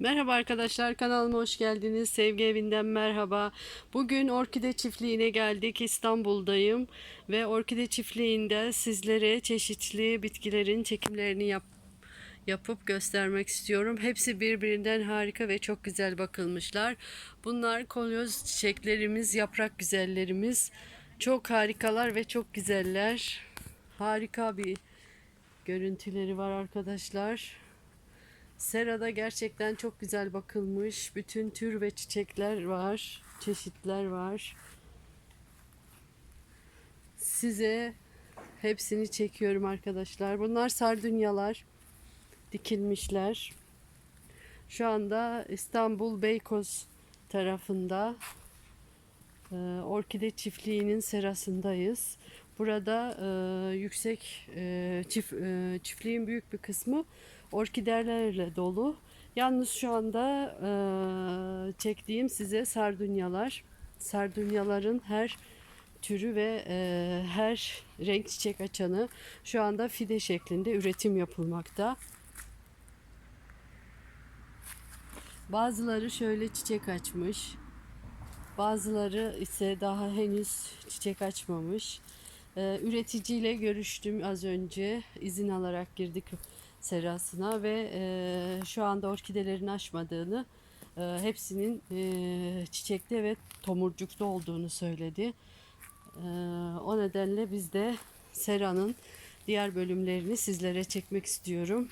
Merhaba arkadaşlar kanalıma hoş geldiniz. Sevgi evinden merhaba. Bugün orkide çiftliğine geldik. İstanbul'dayım ve orkide çiftliğinde sizlere çeşitli bitkilerin çekimlerini yap yapıp göstermek istiyorum. Hepsi birbirinden harika ve çok güzel bakılmışlar. Bunlar kolyoz çiçeklerimiz, yaprak güzellerimiz. Çok harikalar ve çok güzeller. Harika bir görüntüleri var arkadaşlar. Serada gerçekten çok güzel bakılmış. Bütün tür ve çiçekler var. Çeşitler var. Size hepsini çekiyorum arkadaşlar. Bunlar sardunyalar. Dikilmişler. Şu anda İstanbul Beykoz tarafında e, Orkide Çiftliği'nin serasındayız. Burada e, yüksek e, çift, e, çiftliğin büyük bir kısmı orkidelerle dolu. Yalnız şu anda e, çektiğim size sardunyalar. Sardunyaların her türü ve e, her renk çiçek açanı şu anda fide şeklinde üretim yapılmakta. Bazıları şöyle çiçek açmış. Bazıları ise daha henüz çiçek açmamış. Ee, üreticiyle görüştüm az önce. izin alarak girdik serasına ve e, şu anda orkidelerin açmadığını, e, hepsinin e, çiçekte ve tomurcukta olduğunu söyledi. E, o nedenle biz de seranın diğer bölümlerini sizlere çekmek istiyorum.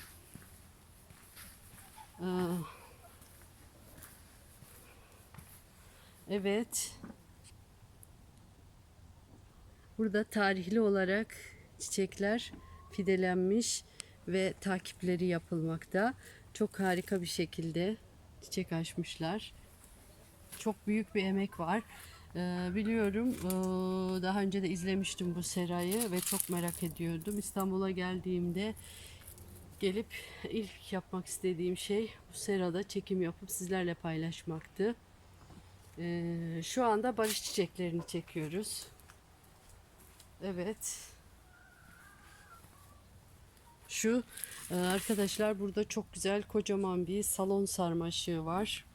E, evet. Burada tarihli olarak çiçekler fidelenmiş ve takipleri yapılmakta. Çok harika bir şekilde çiçek açmışlar. Çok büyük bir emek var. Ee, biliyorum ee, daha önce de izlemiştim bu serayı ve çok merak ediyordum. İstanbul'a geldiğimde gelip ilk yapmak istediğim şey bu serada çekim yapıp sizlerle paylaşmaktı. Ee, şu anda barış çiçeklerini çekiyoruz. Evet. Şu e, arkadaşlar burada çok güzel kocaman bir salon sarmaşığı var.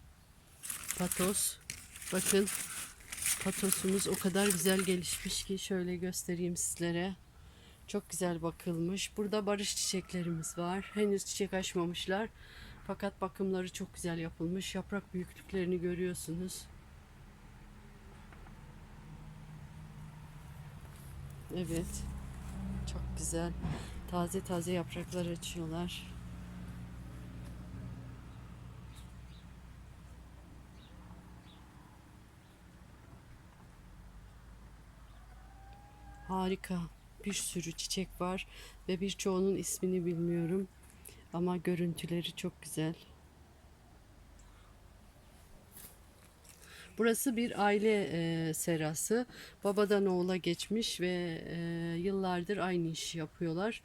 Patos. Bakın patosumuz o kadar güzel gelişmiş ki şöyle göstereyim sizlere. Çok güzel bakılmış. Burada barış çiçeklerimiz var. Henüz çiçek açmamışlar. Fakat bakımları çok güzel yapılmış. Yaprak büyüklüklerini görüyorsunuz. Evet. Çok güzel. Taze taze yapraklar açıyorlar. Harika. Bir sürü çiçek var ve birçoğunun ismini bilmiyorum. Ama görüntüleri çok güzel. Burası bir aile e, serası. Babadan oğula geçmiş ve e, yıllardır aynı işi yapıyorlar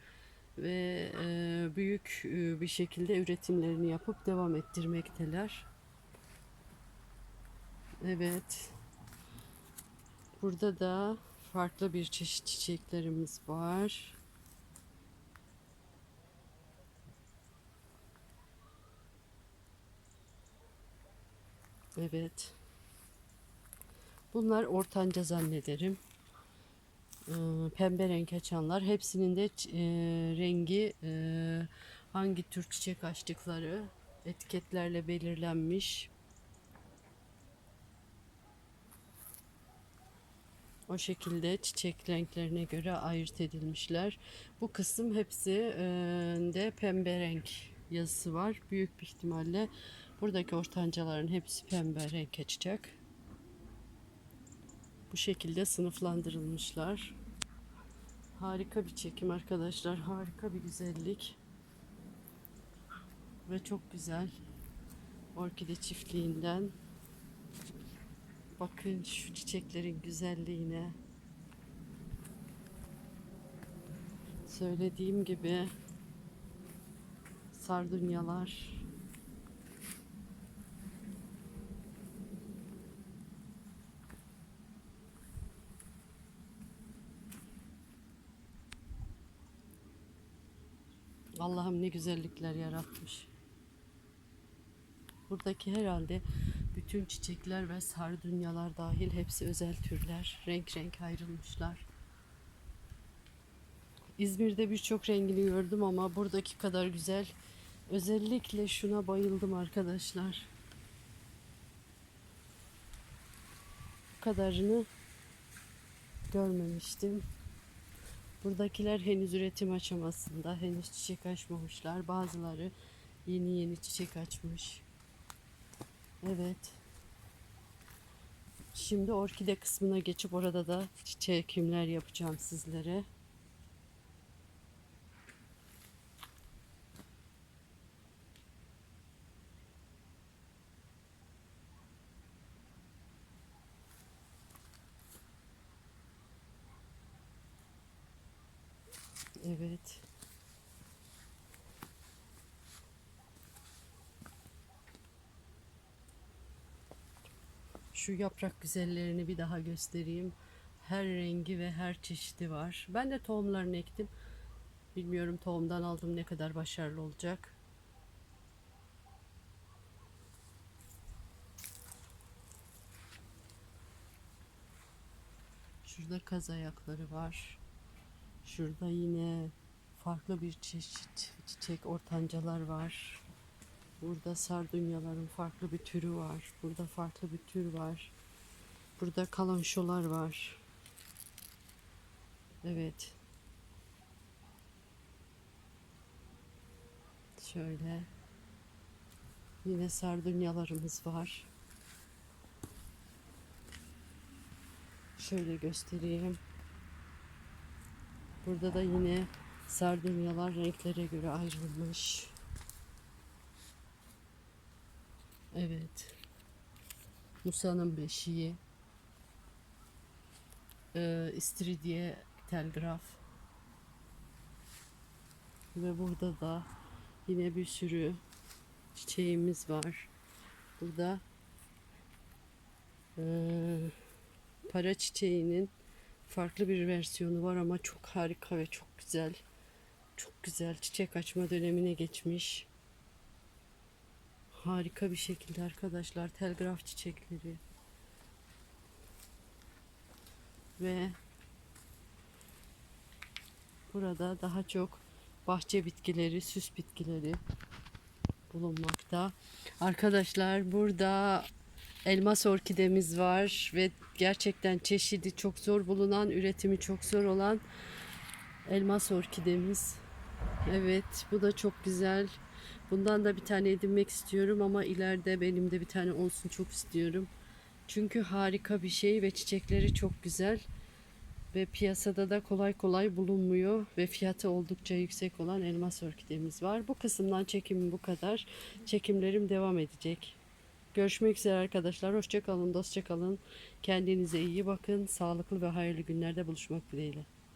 ve e, büyük e, bir şekilde üretimlerini yapıp devam ettirmekteler. Evet. Burada da farklı bir çeşit çiçeklerimiz var. Evet. Bunlar ortanca zannederim. Ee, pembe renk açanlar. Hepsinin de e, rengi e, hangi tür çiçek açtıkları etiketlerle belirlenmiş. O şekilde çiçek renklerine göre ayırt edilmişler. Bu kısım hepsi e, de pembe renk yazısı var. Büyük bir ihtimalle buradaki ortancaların hepsi pembe renk açacak. Bu şekilde sınıflandırılmışlar. Harika bir çekim arkadaşlar. Harika bir güzellik. Ve çok güzel. Orkide çiftliğinden. Bakın şu çiçeklerin güzelliğine. Söylediğim gibi sardunyalar Allah'ım ne güzellikler yaratmış. Buradaki herhalde bütün çiçekler ve sardunyalar dahil hepsi özel türler. Renk renk ayrılmışlar. İzmir'de birçok rengini gördüm ama buradaki kadar güzel. Özellikle şuna bayıldım arkadaşlar. Bu kadarını görmemiştim. Buradakiler henüz üretim aşamasında. Henüz çiçek açmamışlar. Bazıları yeni yeni çiçek açmış. Evet. Şimdi orkide kısmına geçip orada da çekimler yapacağım sizlere. Evet. Şu yaprak güzellerini bir daha göstereyim. Her rengi ve her çeşidi var. Ben de tohumlarını ektim. Bilmiyorum tohumdan aldım ne kadar başarılı olacak. Şurada kaz ayakları var. Şurada yine farklı bir çeşit çiçek ortancalar var. Burada sardunyaların farklı bir türü var. Burada farklı bir tür var. Burada kalanşolar var. Evet. Şöyle. Yine sardunyalarımız var. Şöyle göstereyim. Burada da yine sardunyalar renklere göre ayrılmış. Evet. Musa'nın beşiği. Ee, İstiridye telgraf. Ve burada da yine bir sürü çiçeğimiz var. Burada ee, para çiçeğinin farklı bir versiyonu var ama çok harika ve çok güzel. Çok güzel çiçek açma dönemine geçmiş. Harika bir şekilde arkadaşlar telgraf çiçekleri. Ve burada daha çok bahçe bitkileri, süs bitkileri bulunmakta. Arkadaşlar burada elmas orkidemiz var ve gerçekten çeşidi çok zor bulunan, üretimi çok zor olan elmas orkidemiz. Evet, bu da çok güzel. Bundan da bir tane edinmek istiyorum ama ileride benim de bir tane olsun çok istiyorum. Çünkü harika bir şey ve çiçekleri çok güzel. Ve piyasada da kolay kolay bulunmuyor ve fiyatı oldukça yüksek olan elmas orkidemiz var. Bu kısımdan çekimim bu kadar. Çekimlerim devam edecek. Görüşmek üzere arkadaşlar. Hoşça kalın, dostça kalın. Kendinize iyi bakın. Sağlıklı ve hayırlı günlerde buluşmak dileğiyle.